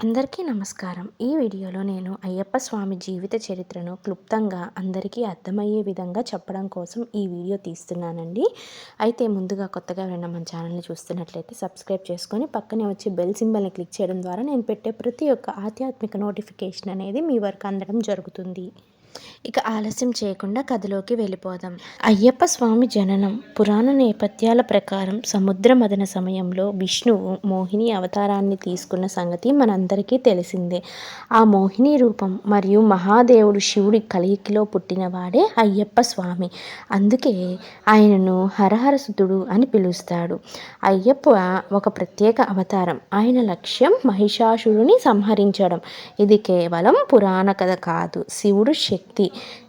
అందరికీ నమస్కారం. ఈ వీడియోలో నేను అయ్యప్ప స్వామి జీవిత చరిత్రను క్లుప్తంగా అందరికీ అర్థమయ్యే విధంగా చెప్పడం కోసం ఈ వీడియో తీస్తున్నానండి. అయితే ముందుగా కొత్తగా ఎవరైనా మన ఛానల్ని చూస్తున్నట్లయితే సబ్స్క్రైబ్ చేసుకొని పక్కనే వచ్చి బెల్ సింబల్ని క్లిక్ చేయడం ద్వారా నేను పెట్టే ప్రతి ఒక్క ఆధ్యాత్మిక నోటిఫికేషన్ అనేది మీ వరకు అందడం జరుగుతుంది. ఇక ఆలస్యం చేయకుండా కథలోకి వెళ్ళిపోదాం. అయ్యప్ప స్వామి జననం పురాణ నేపథ్యాల ప్రకారం సముద్ర మదన సమయంలో విష్ణువు మోహిని అవతారాన్ని తీసుకున్న సంగతి మనందరికీ తెలిసిందే. ఆ మోహిని రూపం మరియు మహాదేవుడు శివుడి కలికిలో పుట్టినవాడే అయ్యప్ప స్వామి. అందుకే ఆయనను హరహరసుతుడు అని పిలుస్తాడు. అయ్యప్ప ఒక ప్రత్యేక అవతారం. ఆయన లక్ష్యం మహిషాసురుని సంహరించడం. ఇది కేవలం పురాణ కథ కాదు. శివుడు శక్తి.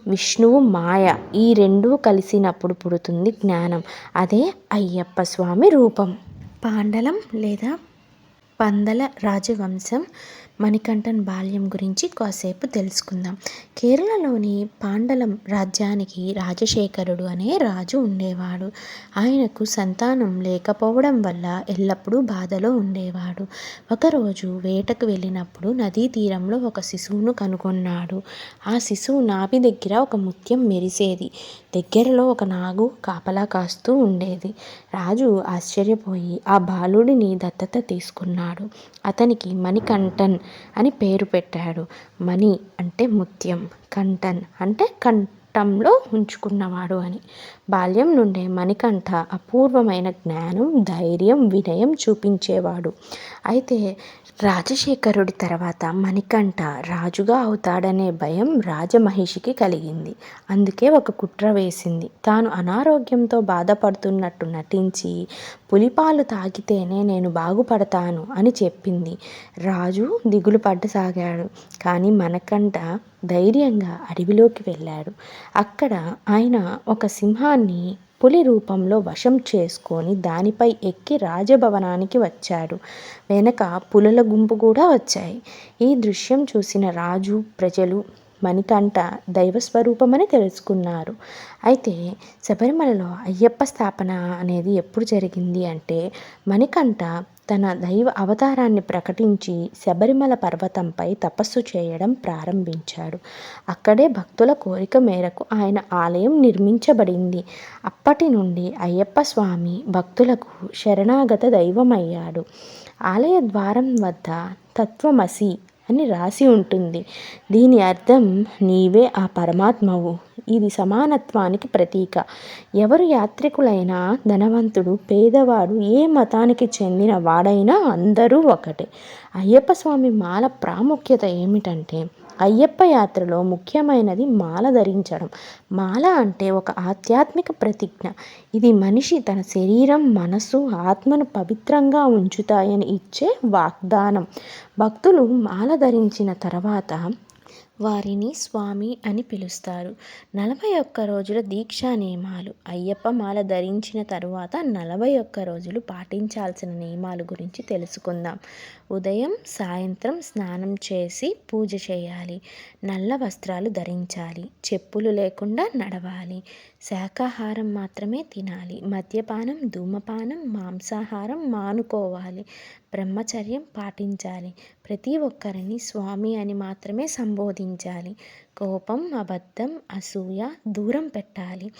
విష్ణువు మాయ. ఈ రెండూ కలిసినప్పుడు పుడుతుంది జ్ఞానం. అదే అయ్యప్ప స్వామి రూపం. పాండలం లేదా పందల రాజవంశం మణికంఠన్ బాల్యం గురించి కాసేపు తెలుసుకుందాం. కేరళలోని పాండలం రాజ్యానికి రాజశేఖరుడు అనే రాజు ఉండేవాడు. ఆయనకు సంతానం లేకపోవడం వల్ల ఎల్లప్పుడూ బాధలో ఉండేవాడు. ఒకరోజు వేటకు వెళ్ళినప్పుడు నదీ తీరంలో ఒక శిశువును కనుగొన్నాడు. ఆ శిశువు నాభి దగ్గర ఒక ముత్యం మెరిసేది. దగ్గరలో ఒక నాగు కాపలా కాస్తూ ఉండేది. రాజు ఆశ్చర్యపోయి ఆ బాలుడిని దత్తత తీసుకున్నాడు. అతనికి మణికంఠన్ అని పేరు పెట్టాడు. మణి అంటే ముత్యం కంఠన్ అంటే కంఠంలో ఉంచుకున్నవాడు అని. బాల్యం నుండే మణికంఠ అపూర్వమైన జ్ఞానం ధైర్యం వినయం చూపించేవాడు. అయితే రాజశేఖరుడి తర్వాత మణికంఠ రాజుగా అవుతాడనే భయం రాజమహిషికి కలిగింది. అందుకే ఒక కుట్ర వేసింది. తాను అనారోగ్యంతో బాధపడుతున్నట్టు నటించి పులిపాలు తాగితేనే నేను బాగుపడతాను అని చెప్పింది. రాజు దిగులు పడ్డసాగాడు. కానీ మనకంట ధైర్యంగా అడవిలోకి వెళ్ళాడు. అక్కడ ఆయన ఒక సింహాన్ని పులి రూపంలో వశం చేసుకొని దానిపై ఎక్కి రాజభవనానికి వచ్చాడు. వెనక పులుల గుంపు కూడా వచ్చాయి. ఈ దృశ్యం చూసిన రాజు ప్రజలు మణికంఠ దైవస్వరూపమని తెలుసుకున్నారు. అయితే శబరిమలలో అయ్యప్ప స్థాపన అనేది ఎప్పుడు జరిగింది అంటే మణికంఠ తన దైవ అవతారాన్ని ప్రకటించి శబరిమల పర్వతంపై తపస్సు చేయడం ప్రారంభించాడు. అక్కడే భక్తుల కోరిక మేరకు ఆయన ఆలయం నిర్మించబడింది. అప్పటి నుండి అయ్యప్ప స్వామి భక్తులకు శరణాగత దైవమయ్యాడు. ఆలయ ద్వారం వద్ద తత్వమసి అని రాసి ఉంటుంది. దీని అర్థం నీవే ఆ పరమాత్మవు. ఇది సమానత్వానికి ప్రతీక. ఎవరు యాత్రికులైనా ధనవంతుడు పేదవాడు ఏ మతానికి చెందిన వాడైనా అందరూ ఒకటే. అయ్యప్ప స్వామి మాల ప్రాముఖ్యత ఏమిటంటే అయ్యప్ప యాత్రలో ముఖ్యమైనది మాల ధరించడం. మాల అంటే ఒక ఆధ్యాత్మిక ప్రతిజ్ఞ. ఇది మనిషి తన శరీరం మనసు ఆత్మను పవిత్రంగా ఉంచుతాయని ఇచ్చే వాగ్దానం. భక్తులు మాల ధరించిన తర్వాత వారిని స్వామి అని పిలుస్తారు. నలభై ఒక్క రోజుల దీక్షా నియమాలు. అయ్యప్ప మాల ధరించిన తరువాత నలభై ఒక్క రోజులు పాటించాల్సిన నియమాలు గురించి తెలుసుకుందాం. ఉదయం సాయంత్రం స్నానం చేసి పూజ చేయాలి. నల్ల వస్త్రాలు ధరించాలి. చెప్పులు లేకుండా నడవాలి. శాకాహారం మాత్రమే తినాలి. మద్యపానం ధూమపానం మాంసాహారం మానుకోవాలి. బ్రహ్మచర్యం పాటించాలి. ప్రతి ఒక్కరిని స్వామి అని మాత్రమే సంబోధించాలి. కోపం అబద్ధం అసూయ దూరం పెట్టాలి.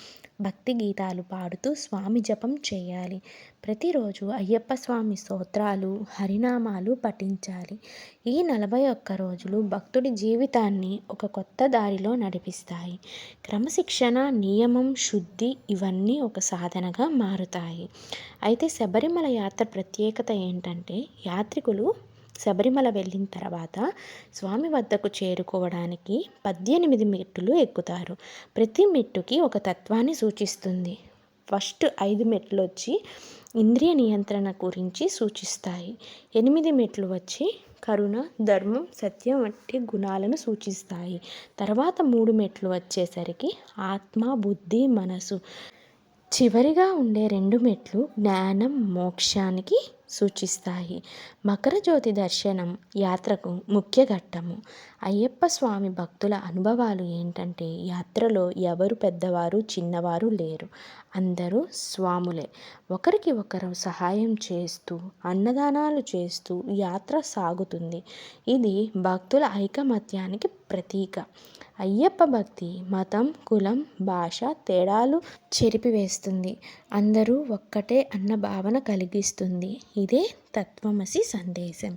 భక్తి గీతాలు పాడుతూ స్వామి జపం చేయాలి. ప్రతిరోజు అయ్యప్ప స్వామి స్తోత్రాలు హరినామాలు పఠించాలి. ఈ నలభై ఒక్క రోజులు భక్తుడి జీవితాన్ని ఒక కొత్త దారిలో నడిపిస్తాయి. క్రమశిక్షణ నియమం శుద్ధి ఇవన్నీ ఒక సాధనగా మారుతాయి. అయితే శబరిమల యాత్ర ప్రత్యేకత ఏంటంటే యాత్రికులు శబరిమల వెళ్ళిన తర్వాత స్వామి వద్దకు చేరుకోవడానికి పద్దెనిమిది మెట్టులు ఎక్కుతారు. ప్రతి మెట్టుకి ఒక తత్వాన్ని సూచిస్తుంది. ఫస్ట్ ఐదు మెట్లు వచ్చి ఇంద్రియ నియంత్రణ గురించి సూచిస్తాయి. ఎనిమిది మెట్లు వచ్చి కరుణ ధర్మం సత్యం వంటి గుణాలను సూచిస్తాయి. తర్వాత మూడు మెట్లు వచ్చేసరికి ఆత్మ బుద్ధి మనసు. చివరిగా ఉండే రెండు మెట్లు జ్ఞానం మోక్షానికి సూచిస్తాయి. మకర జ్యోతి దర్శనం యాత్రకు ముఖ్య ఘట్టము. అయ్యప్ప స్వామి భక్తుల అనుభవాలు ఏంటంటే యాత్రలో ఎవరు పెద్దవారు చిన్నవారు లేరు. అందరూ స్వాములే. ఒకరికి ఒకరు సహాయం చేస్తూ అన్నదానాలు చేస్తూ యాత్ర సాగుతుంది. ఇది భక్తుల ఐకమత్యానికి ప్రతీక. అయ్యప్ప భక్తి మతం కులం భాష తేడాలు చెరిపివేస్తుంది. అందరూ ఒక్కటే అన్న భావన కలిగిస్తుంది. ఇదే తత్వమసి సందేశం.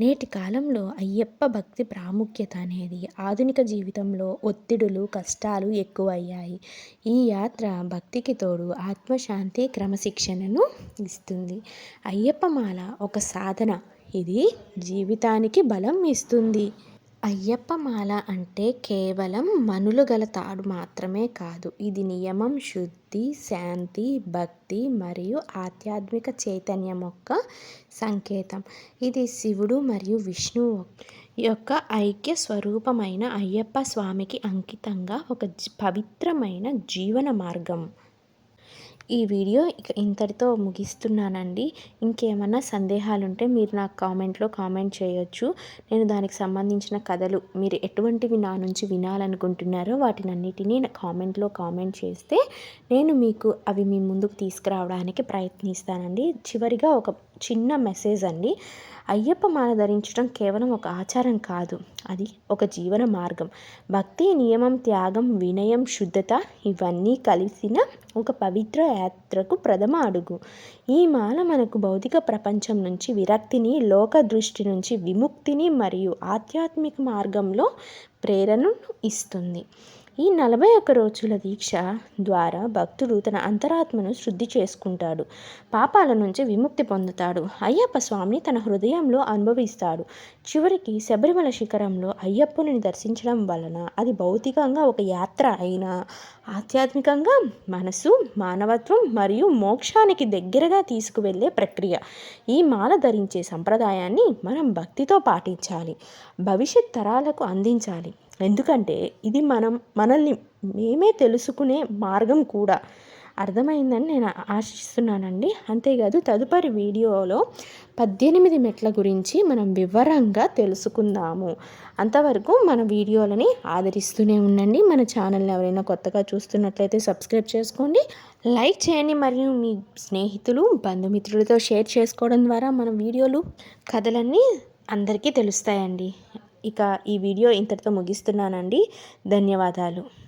నేటి కాలంలో అయ్యప్ప భక్తి ప్రాముఖ్యత అనేది ఆధునిక జీవితంలో ఒత్తిడులు కష్టాలు ఎక్కువయ్యాయి. ఈ యాత్ర భక్తికి తోడు ఆత్మశాంతి క్రమశిక్షణను ఇస్తుంది. అయ్యప్ప మాల ఒక సాధన. ఇది జీవితానికి బలం ఇస్తుంది. అయ్యప్ప మాల అంటే కేవలం మనులుగల తాడు మాత్రమే కాదు ఇది నియమం శుద్ధి శాంతి భక్తి మరియు ఆధ్యాత్మిక చైతన్యం యొక్క సంకేతం. ఇది శివుడు మరియు విష్ణువు యొక్క ఐక్య స్వరూపమైన అయ్యప్ప స్వామికి అంకితంగా ఒక పవిత్రమైన జీవన మార్గం. ఈ వీడియో ఇక ఇంతటితో ముగిస్తున్నానండి. ఇంకేమైనా సందేహాలు ఉంటే మీరు నాకు కామెంట్లో కామెంట్ చేయొచ్చు. నేను దానికి సంబంధించిన కథలు మీరు ఎటువంటివి నా నుంచి వినాలనుకుంటున్నారో వాటిని అన్నిటినీ కామెంట్లో కామెంట్ చేస్తే నేను మీకు అవి మీ ముందుకు తీసుకురావడానికి ప్రయత్నిస్తానండి. చివరిగా ఒక చిన్న మెసేజ్ అండి. అయ్యప్ప మాల ధరించడం కేవలం ఒక ఆచారం కాదు. అది ఒక జీవన మార్గం. భక్తి నియమం త్యాగం వినయం శుద్ధత ఇవన్నీ కలిసిన ఒక పవిత్ర యాత్రకు ప్రథమ అడుగు. ఈ మాల మనకు భౌతిక ప్రపంచం నుంచి విరక్తిని లోక దృష్టి నుంచి విముక్తిని మరియు ఆధ్యాత్మిక మార్గంలో ప్రేరణను ఇస్తుంది. ఈ నలభై ఒక్క రోజుల దీక్ష ద్వారా భక్తుడు తన అంతరాత్మను శుద్ధి చేసుకుంటాడు. పాపాల నుంచి విముక్తి పొందుతాడు. అయ్యప్ప స్వామిని తన హృదయంలో అనుభవిస్తాడు. చివరికి శబరిమల శిఖరంలో అయ్యప్పని దర్శించడం వలన అది భౌతికంగా ఒక యాత్ర అయినా ఆధ్యాత్మికంగా మనసు మానవత్వం మరియు మోక్షానికి దగ్గరగా తీసుకువెళ్ళే ప్రక్రియ. ఈ మాల ధరించే సంప్రదాయాన్ని మనం భక్తితో పాటించాలి. భవిష్యత్ తరాలకు అందించాలి. ఎందుకంటే ఇది మనం మనల్ని మేమే తెలుసుకునే మార్గం కూడా. అర్థమైందని నేను ఆశిస్తున్నానండి. అంతేకాదు తదుపరి వీడియోలో పద్దెనిమిది మెట్ల గురించి మనం వివరంగా తెలుసుకుందాము. అంతవరకు మన వీడియోలని ఆదరిస్తూనే ఉండండి. మన ఛానల్ని ఎవరైనా కొత్తగా చూస్తున్నట్లయితే సబ్స్క్రైబ్ చేసుకోండి. లైక్ చేయండి. మరియు మీ స్నేహితులు బంధుమిత్రులతో షేర్ చేసుకోవడం ద్వారా మన వీడియోలు కథలన్నీ అందరికీ తెలుస్తాయండి. ఇక ఈ వీడియో ఇంతటితో ముగిస్తున్నానండి. ధన్యవాదాలు.